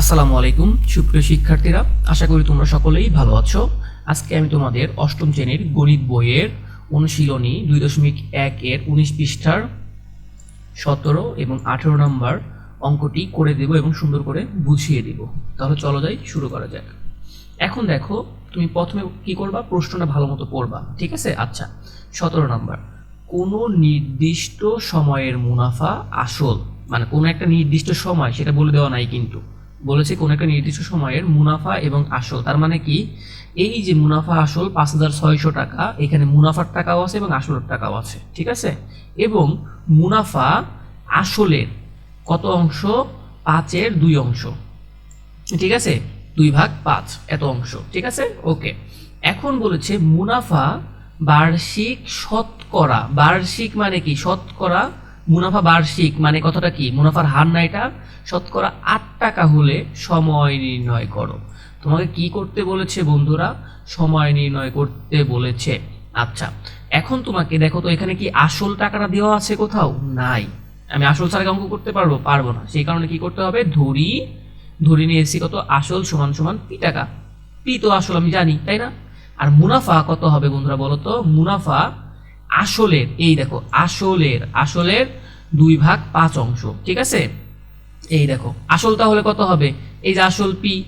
আসসালামু আলাইকুম, সুপ্রিয় শিক্ষার্থীরা, আশা করি তোমরা সকলেই ভালো আছো। আজকে আমি তোমাদের অষ্টম শ্রেণির গণিত বইয়ের অনুশীলনী দুই দশমিক এক এর উনিশ পৃষ্ঠার সতেরো এবং আঠেরো নম্বর অঙ্কটি করে দেব এবং সুন্দর করে বুঝিয়ে দিব। তাহলে চলো যাই, শুরু করা যাক। এখন দেখো, তুমি প্রথমে কি করবা? প্রশ্নটা ভালো মতো পড়বা, ঠিক আছে? আচ্ছা সতেরো নম্বর। কোনো নির্দিষ্ট সময়ের মুনাফা আসল মানে কোনো একটা নির্দিষ্ট সময়, সেটা বলে দেওয়া নাই কিন্তু। বলেছে কোনো একটা নির্দিষ্ট সময়ের মুনাফা এবং আসল। তার মানে কি? এই যে মুনাফা আসল পাঁচ হাজার ছয়শো টাকা, এখানে মুনাফার টাকাও আছে এবং আসলের টাকাও আছে। ঠিক আছে? এবং মুনাফা আসলের কত অংশ? পাঁচের দুই অংশ। ঠিক আছে? দুই ভাগ পাঁচ, এত অংশ। ঠিক আছে? ওকে। এখন বলেছে মুনাফা বার্ষিক শতকরা। বার্ষিক মানে কি? শতকরা মুনাফা বার্ষিক মানে কথাটা কি? মুনাফার হার না এটা? শতকরা আট টাকা হলে সময় নির্ণয় করো। তোমাকে কি করতে বলেছে বন্ধুরা? সময় নির্ণয় করতে বলেছে। আচ্ছা এখন তোমাকে দেখো তো এখানে কি আসল টাকাটা দেওয়া আছে কোথাও? নাই। আমি আসল ছাড়া অঙ্ক করতে পারব? পারব না। সেই কারণে কি করতে হবে? ধরি, ধরে নিয়েছি কত? আসল সমান সমান পি টাকা। পি তো আসল, আমি জানি, তাই না? আর মুনাফা কত হবে বন্ধুরা বলো তো? মুনাফা আসলের, এই দেখো, আসলের আসলের দুই ভাগ পাঁচ অংশ, ঠিক আছে? এই দেখো, আসল তাহলে কত হবে? এই যে আসল পি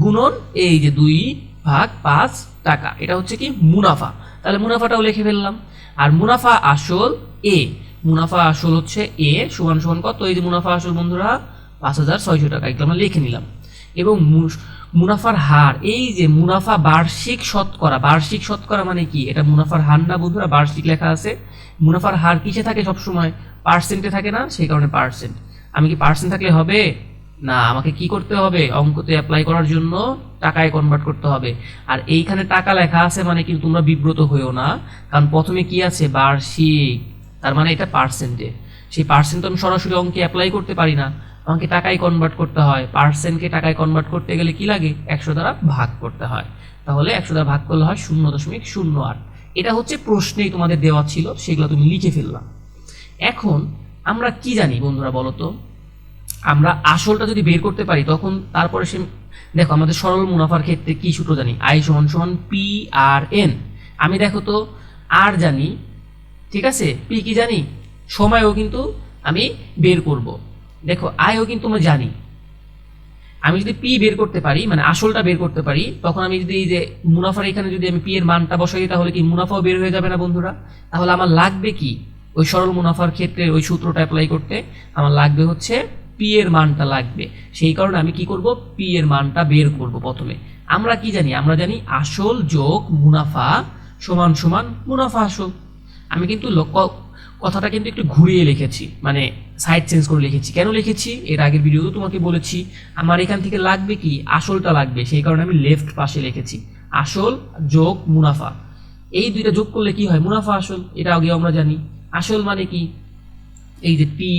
গুণন এই যে দুই ভাগ পাঁচ টাকা, এটা হচ্ছে কি মুনাফা। তাহলে মুনাফাটাও লিখে ফেললাম। আর মুনাফা আসল এ, মুনাফা আসল হচ্ছে এ সমান সমান কত? এই যে মুনাফা আসল বন্ধুরা, পাঁচ হাজার ছয়শো টাকা, এগুলো আমরা লিখে নিলাম। এবং মুনাফার হার, এই যে মুনাফা বার্ষিক শতকরা বার্ষিক শতকরা মানে কি? এটা মুনাফার হার না বন্ধুরা, বার্ষিক লেখা আছে। মুনাফার হার কিসে থাকে সবসময়? পার্সেন্টে থাকে না, সেই কারণে পার্সেন্ট আমি কি পার্সেন্ট থাকলে হবে? না, আমাকে কি করতে হবে? অঙ্কতে অ্যাপ্লাই করার জন্য টাকায় কনভার্ট করতে হবে। আর এইখানে টাকা লেখা আছে মানে কিন্তু তোমরা বিব্রত হইও না, কারণ প্রথমে কি আছে? বার্ষিক। তার মানে এটা পার্সেন্টে সেই পার্সেন্ট তো আমি সরাসরি অঙ্কে অ্যাপ্লাই করতে পারি না। আমাকে টাকায় কনভার্ট করতে হয় পার্সেন্টকে টাকায় কনভার্ট করতে গেলে কি লাগে? একশো দ্বারা ভাগ করতে হয়। তাহলে একশো দ্বারা ভাগ করলে হয় শূন্য দশমিক শূন্য আট। এটা হচ্ছে প্রশ্নেই তোমাদের দেওয়া ছিল, সেগুলো তুমি লিখে ফেললাম। এখন আমরা কি জানি বন্ধুরা বলো তো? আমরা আসলটা যদি বের করতে পারি, তখন তারপরে সে দেখো, আমাদের সরল মুনাফার ক্ষেত্রে কি সূত্র জানি? আই সমান সমান পি আর এন আমি দেখো তো আর জানি, ঠিক আছে? পি কি জানি? সময়ও কিন্তু আমি বের করব। দেখো, আয়ও কিন্তু আমরা জানি। আমি যদি পি বের করতে পারি মানে আসলটা বের করতে পারি, তখন আমি যদি যে মুনাফার এখানে যদি আমি পি এর মানটা বসাই, তাহলে কি মুনাফাও বের হয়ে যাবে না বন্ধুরা? তাহলে আমার লাগবে কি? ওই সরল মুনাফার ক্ষেত্রে ওই সূত্রটা অ্যাপ্লাই করতে আমার লাগবে হচ্ছে পি এর মানটা লাগবে। সেই কারণে আমি কি করব? পি এর মানটা বের করব প্রথমে। আমরা কি জানি? আমরা জানি আসল যোগ মুনাফা সমান সমান মুনাফা আসল। আমি কিন্তু কথাটা কিন্তু একটু ঘুরিয়ে লিখেছি মানে সাইড চেঞ্জ করে লিখেছি। কেন লিখেছি? এর আগের ভিডিওতে তোমাকে বলেছি, আমার এখান থেকে লাগবে কি? আসলটা লাগবে, সেই কারণে আমি লেফট পাশে লিখেছি। আসল যোগ মুনাফা। এই দুইটা যোগ করলে কি হয়? মুনাফা আসল, এটা আগে আমরা জানি। আসল মানে কি? এই যে পি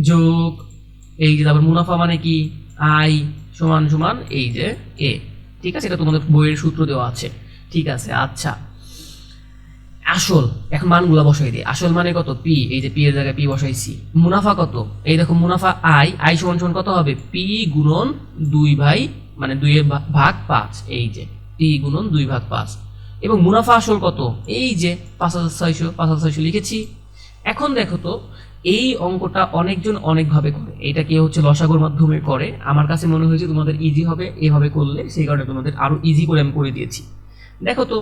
যোগ, এই যে তারপর মুনাফা মানে কি? আই সমান সমান এই যে এ ঠিক আছে? এটা তোমাদের বইয়ের সূত্র দেওয়া আছে। ঠিক আছে আচ্ছা। আসল, এখন মানগুলা বসাই দিই। আসল মানে কত? পি এই যে পি এর জায়গায় পি বসাইছি। মুনাফা কত? এই দেখো, মুনাফা আই আই সমান সমান কত হবে? পি গুণন দুই ভাই মানে দুই ভাগ পাঁচ। এই যে পি গুণন দুই ভাগ পাঁচ। এবং মুনাফা আসল কত? এই যে, পাঁচ হাজার ছয়শো, পাঁচ হাজার ছয়শো লিখেছি। এখন দেখো তো, এই অঙ্কটা অনেকজন অনেকভাবে করে। এটা কি হচ্ছে লসাগুর মাধ্যমে করে? আমার কাছে মনে হয়েছে তোমাদের ইজি হবে, এভাবে করলে, সেই কারণে তোমাদের আরও ইজি করে আমি করে দিয়েছি। দেখো তো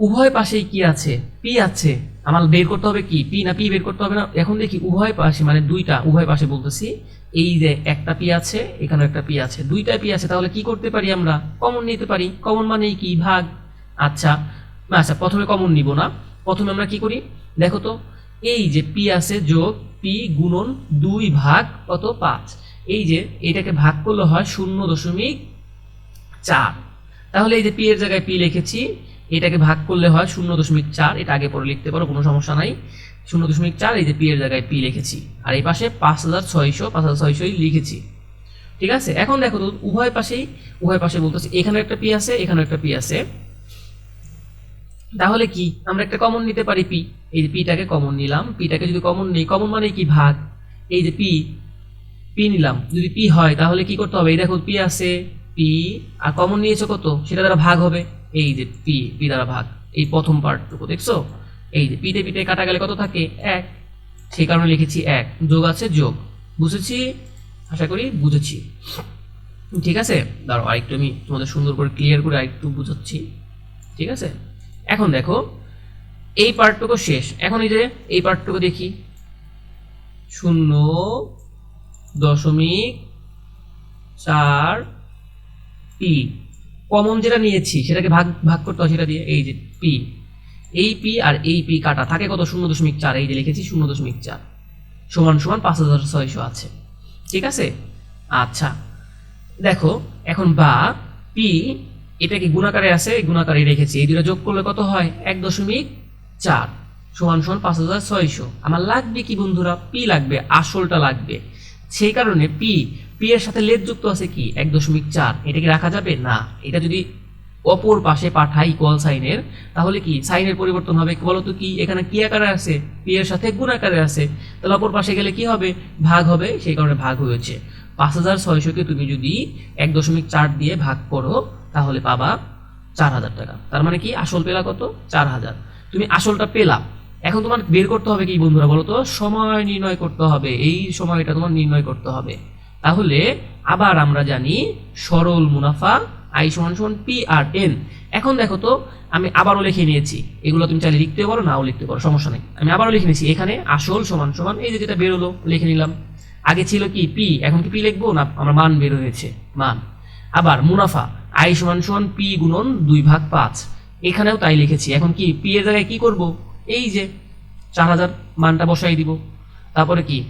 উভয় পাশেই কি আছে? পি আছে। আমার বের করতে হবে কি? পি না পি বের করতে হবে না? এখন দেখি উভয় পাশে মানে দুইটা উভয় পাশে বলতেছি, এই যে একটা পি আছে এখানে একটা পি আছে। দুইটা পি আছে, তাহলে কি করতে পারি আমরা? কমন নিতে পারি। কমন মানে কি? ভাগ। আচ্ছা আচ্ছা প্রথমে কমন নিব না। প্রথমে আমরা কি করি? দেখো তো, এই যে পি আছে যোগ পি গুণন দুই ভাগ কত? পাঁচ। এই যে এটাকে ভাগ করলে হয় শূন্য দশমিক চার। তাহলে এই যে পি এর জায়গায় পি লিখেছি এটাকে ভাগ করলে হয় শূন্য দশমিক চার, এটা আগে পরে লিখতে পারো, কোনো সমস্যা নাই। শূন্য দশমিক চার, এই যে পি এর জায়গায় পি লিখেছি। আর এই পাশে পাঁচ হাজার ছয়শো, পাঁচ হাজার ছয়শোই লিখেছি। ঠিক আছে? এখন দেখো তো, উভয় পাশেই, উভয় পাশে বলতেছি এখানে একটা পি আছে এখানে একটা পি আছে। তাহলে কি? আমরা একটা কমন নিতে পারি পি এই যে পিটাকে কমন নিলাম। পিটাকে যদি কমন নেই কমন মানে কি ভাগ? এই যে পি পি নিলাম। যদি পি হয়, তাহলে কি করতে হবে? এই দেখো পি আছে পি আর কমন নিয়েছো কত? সেটা দ্বারা ভাগ হবে। এই যে পি পি দ্বারা ভাগ, এই প্রথম পার্টটুকু, দেখছ? এই যে পিতে পিতে কাটা গেলে কত থাকে? এক। সেই কারণে লিখেছি এক। যোগ আছে যোগ। বুঝেছি? আশা করি বুঝেছি। ঠিক আছে? দাঁড়াও, আরেকটু আমি তোমাদের সুন্দর করে ক্লিয়ার করে আরেকটু বুঝাচ্ছি। ঠিক আছে? এখন দেখো, এই পার্টটুকু শেষ। এখন এই যে, এই পার্টটুকু দেখি। শূন্য দশমিক চার পি। কমন যেটা নিয়েছি, সেটাকে ভাগ ভাগ করতে হয় সেটা দিয়ে, এই যে পি এই পি আর এই পি কাটা, থাকে কত? শূন্য দশমিক চার, এই যে লিখেছি শূন্য দশমিক চার। সমান সমান পাঁচ হাজার ছয়শো আছে। ঠিক আছে? আচ্ছা। দেখো, এখন বা পি এটা কি গুণাকারে আছে? গুণাকারে রেখেছি। এই দুটো যোগ করলে কত হয়? এক দশমিক চার। সমান সমান পাঁচ হাজার ছয়শো। আমার লাগবে কি বন্ধুরা? পি লাগবে, আসলটা লাগবে। সেই কারণে পি পি এর সাথে লেদ যুক্ত আছে কি? এক দশমিক চার। এটাকে রাখা যাবে? না। এটা যদি অপর পাশে পাঠাই ইকুয়াল সাইনের তাহলে কি? সাইনের পরিবর্তন হবে বলতো কি? এখানে কি আকারে আছে পি এর সাথে গুণ আকারে আছে। তাহলে অপর পাশে গেলে কি হবে? ভাগ হবে, সেই কারণে ভাগ হয়েছে। পাঁচ হাজার ছয়শোকে তুমি যদি এক দশমিক চার দিয়ে ভাগ করো, তাহলে পাবা চার হাজার টাকা। তার মানে কি? আসল পেলা কত? চার হাজার। তুমি আসলটা পেলা। এখন তোমার বের করতে হবে কি বন্ধুরা বলো তো সময় নির্ণয় করতে হবে। এই সময়টা তোমার নির্ণয় করতে হবে। তাহলে আবার আমরা জানি সরল মুনাফা, আই সমান সমান পি আর এন। এখন দেখো তো, আমি আবারও লিখে নিয়েছি। এগুলো তুমি চাইলে লিখতে পারো, নাও লিখতে পারো, সমস্যা নেই। আমি আবারও লিখে নিয়েছি, এখানে আসল সমান সমান, এই যে যেটা বেরোলো লিখে নিলাম। আগে ছিল কি, পি, এখন কি পি লিখব? না, আমার মান বের হয়েছে, মান। আবার মুনাফা, আই সমান সমান পি গুণন দুই ভাগ পাঁচ। এখানেও তাই লিখেছি। এখন কি, পি এর জায়গায় কি করব? এই যে, চার হাজার মানটা বসাই দিব। তারপরে কি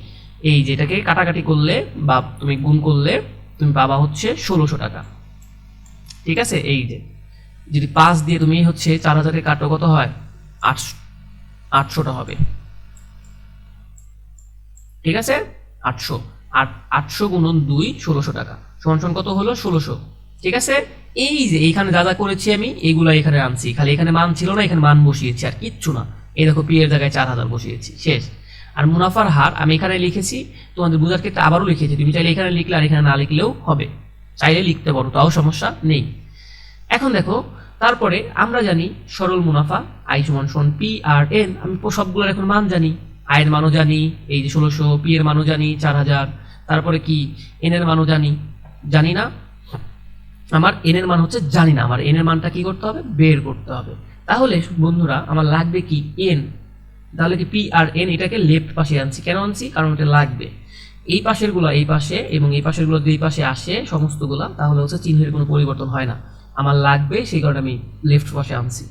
এই যে এটাকে কাটাকাটি করলে বা তুমি গুণ করলে তুমি পাবা হচ্ছে ষোলোশো টাকা। ঠিক আছে? এই যে। যদি পাঁচ দিয়ে তুমি হচ্ছে চার হাজারের কাটো কত হয়? আটশো, আটশোটা হবে। ঠিক আছে? আটশো। আট আটশো গুণন দুই, ষোলোশো টাকা। সমান কত হলো? ষোলোশো। ঠিক আছে? এই যে, এইখানে যা যা করেছি আমি এইগুলো এখানে আনছি। খালি এখানে মান ছিল না, এখানে মান বসিয়েছি। আর কিচ্ছু না। এই দেখো, পি এর জায়গায় চার হাজার বসিয়েছি। শেষ। আর মুনাফার হার আমি এখানে লিখেছি, তোমাদের বোঝার ক্ষেত্রে আবারও লিখেছি, তুমি চাইলে এখানে লিখলে আর এখানে না লিখলেও হবে। চাইলে লিখতে পারো, তাও সমস্যা নেই। এখন দেখো, তারপরে আমরা জানি সরল মুনাফা আই সমান সমান পি আর এন আমি সবগুলোর এখন মান জানি। আয়ের মানও জানি, এই যে ষোলোশো পি এর মানও জানি, চার হাজার, তারপরে কি? এন এর মানও জানি। জানি না? আমার এন এর মান হচ্ছে জানি না, আমার এন এর মানটা কি করতে হবে? বের করতে হবে। তাহলে বন্ধুরা, আমার লাগবে কি? এন তাহলে কি পি আর এন এটাকে লেফট পাশে আনছি। কেন আনছি? কারণ এটা লাগবে। এই পাশেরগুলো এই পাশে এবং এই পাশেরগুলো দুই পাশে আসে সমস্তগুলা, তাহলে হচ্ছে চিহ্নের কোনো পরিবর্তন হয় না। আমার লাগবে, সেই কারণে আমি লেফট পাশে আনছি।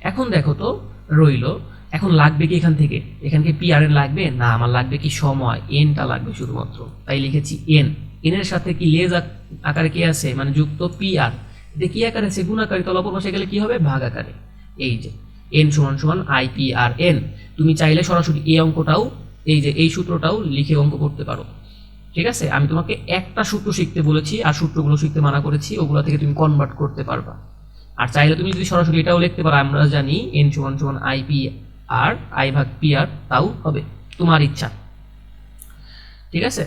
এখন দেখো তো, রইল। এখন লাগবে কি এখান থেকে? এখান থেকে পি আর এন লাগবে? না, আমার লাগবে কি সময়। এনটা লাগবে শুধুমাত্র। তাই লিখেছি এন এন এর সাথে কি লেজ আক- আকারে কি আছে? মানে যুক্ত পি আর। এটা কি আকারে আছে? গুণ আকারে, তাহলে অপর পাশে গেলে কি হবে? ভাগ আকারে। এই যে। এন সমান সমান আই পি আর এন তুমি চাইলে সরাসরি এই অঙ্কটাও, এই যে এই সূত্রটাও লিখে অঙ্ক করতে পারো। ঠিক আছে? আমি তোমাকে একটা সূত্র শিখতে বলেছি, আর সূত্রগুলো শিখতে মানা করেছি, ওগুলো থেকে তুমি কনভার্ট করতে পারবা। আর চাইলে তুমি যদি সরাসরি এটাও লিখতে পারো, আমরা জানি এন সমান সমান আই পি আর আই ভাগ পি আর তাও হবে তোমার ইচ্ছা। ঠিক আছে?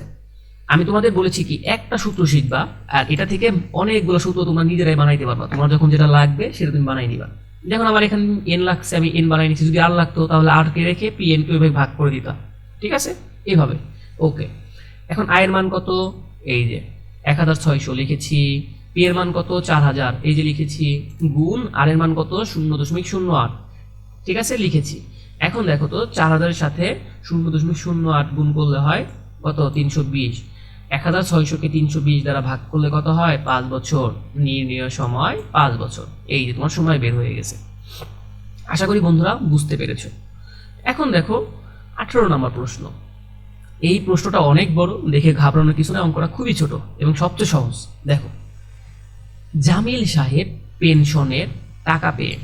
আমি তোমাদের বলেছি কি, একটা সূত্র শিখবা, আর এটা থেকে অনেকগুলো সূত্র তোমরা নিজেরাই বানাইতে পারবা। তোমার যখন যেটা লাগবে, সেটা তুমি বানাই নিবা। যেমন আমার এখানে এন লাগছে, আমি এন বানাই নিচ্ছি যদি আর লাগতো, তাহলে আর কে রেখে পি এন কে ওইভাবে ভাগ করে দিতাম? ঠিক আছে? এইভাবে। ওকে এখন আয়ের মান কত? এই যে, এক হাজার ছয়শো লিখেছি। পি এর মান কত? চার হাজার। এই যে লিখেছি, গুণ আর এর মান কত? শূন্য দশমিক শূন্য আট। ঠিক আছে? লিখেছি। এখন দেখো তো, চার হাজারের সাথে শূন্য দশমিক শূন্য আট গুণ করলে হয় কত? তিনশো বিশ। এক হাজার ছয়শোকে তিনশো বিশ দ্বারা ভাগ করলে কত হয়? পাঁচ বছর। নির্ণয় সময় পাঁচ বছর। এই যে তোমার সময় বের হয়ে গেছে। আশা করি বন্ধুরা বুঝতে পেরেছ। এখন দেখো আঠেরো নম্বর প্রশ্ন। এই প্রশ্নটা অনেক বড়, দেখে ঘাবড়ানোর কিছু না অঙ্কটা খুবই ছোট এবং সবচেয়ে সহজ। দেখো, জামিল সাহেব পেনশনের টাকা পেয়ে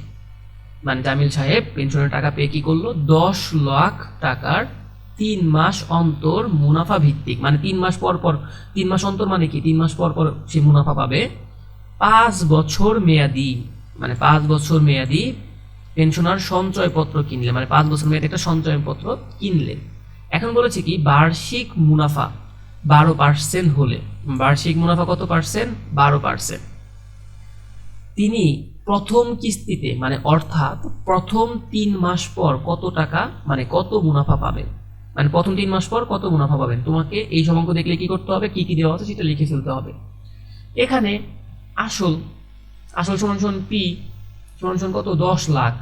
মানে জামিল সাহেব পেনশনের টাকা পেয়ে কি করল? দশ লাখ টাকার তিন মাস অন্তর মুনাফা ভিত্তিক। মানে তিন মাস পর পর, তিন মাস অন্তর মানে কি? তিন মাস পর পর সে মুনাফা পাবে পাঁচ বছর মেয়াদি। মানে পাঁচ বছর মেয়াদি পেনশনার সঞ্চয়পত্র কিনলে। মানে পাঁচ বছর মেয়াদি একটা সঞ্চয়পত্র কিনলে। এখন বলেছে কি? বার্ষিক মুনাফা বারো পার্সেন্ট হলে। বার্ষিক মুনাফা কত পার্সেন্ট বারো পার্সেন্ট তিনি প্রথম কিস্তিতে মানে অর্থাৎ প্রথম তিন মাস পর কত টাকা মানে কত মুনাফা পাবেন? মানে প্রথম তিন মাস পর কত মুনাফা পাবেন? তোমাকে এই সব অঙ্ক দেখলে কি করতে হবে? কি কি দেওয়া আছে সেটা লিখে ফেলতে হবে। এখানে আসল আসল সমান সমান পি সমান সমান কত? দশ লাখ।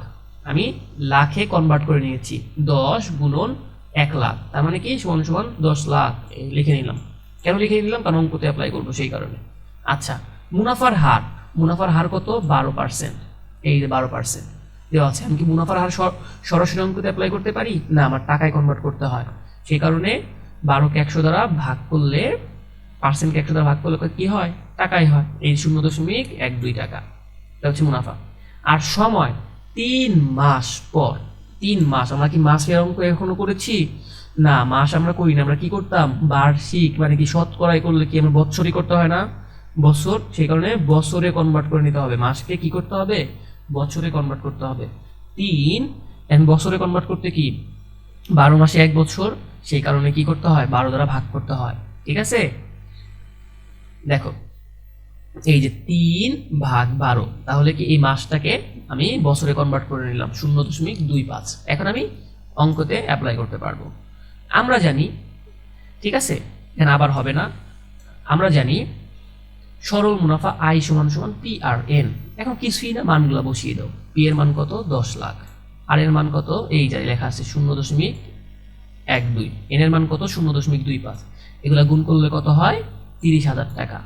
আমি লাখে কনভার্ট করে নিয়েছি। দশ গুণন এক লাখ। তার মানে কি? সমান সমান দশ লাখ। লিখে নিলাম। কেন লিখে নিলাম? কারণ অঙ্কতে অ্যাপ্লাই করব সেই কারণে। আচ্ছা মুনাফার হার। মুনাফার হার কত? বারো পার্সেন্ট এই বারো পার্সেন্ট দেওয়া আছে, আমি কি মুনাফার হার সর- সরাসরি অঙ্কতে অ্যাপ্লাই করতে পারি? না, আমার টাকায় কনভার্ট করতে হয়। সেই কারণে বারোকে একশো দ্বারা ভাগ করলে পার্সেন্টকে একশো দ্বারা ভাগ করলে কি হয়? টাকাই হয়। এই শূন্য দশমিক এক দুই টাকা। এটা হচ্ছে মুনাফা। আর সময়, তিন মাস পর, তিন মাস, আমরা কি মাসের অঙ্ক এখনও করেছি? না, মাস আমরা করি না, আমরা কি করতাম? বার্ষিক মানে কি শতকরাই করলে কি আমরা বৎসরই করতে হয় না? বছর সেই কারণে বছরে কনভার্ট করে নিতে হবে। মাসকে কি করতে হবে? বছরে কনভার্ট করতে হবে। তিন এন বছরে কনভার্ট করতে কি? বারো মাসে এক বছর, সেই কারণে কি করতে হয়? বারো দ্বারা ভাগ করতে হয়। ঠিক আছে? দেখো, এই যে তিন ভাগ বারো, তাহলে কি এই মাসটাকে আমি বছরে কনভার্ট করে নিলাম, শূন্য দশমিক দুই পাঁচ। এখন আমি অঙ্কতে অ্যাপ্লাই করতে পারব। আমরা জানি, ঠিক আছে? এখানে আবার হবে না। আমরা জানি সরল মুনাফা আই সমান সমান পি আর এন এখন কিছুই না, মানগুলো বসিয়ে দাও। পি এর মান কত? দশ লাখ। আর এর মান কত? এই যাই লেখা আছে শূন্য দশমিক এক দুই। এন এর মান কত? শূন্য দশমিক দুই পাঁচ। এগুলা গুণ করলে কত হয়? তিরিশ হাজার টাকা।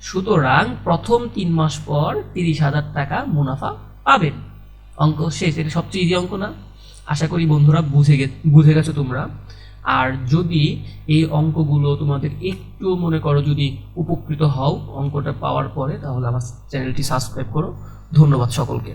সুতরাং প্রথম তিন মাস পর তিরিশ হাজার টাকা মুনাফা পাবেন। অঙ্ক শেষ। এটা সবচেয়ে ইজি অঙ্ক না? আশা করি বন্ধুরা বুঝে গে বুঝে গেছো তোমরা। আর যদি এই অঙ্কগুলো তোমাদের একটু মনে করো যদি উপকৃত হও অঙ্কটা পাওয়ার পরে, তাহলে আমার চ্যানেলটি সাবস্ক্রাইব করো। ধন্যবাদ সকলকে।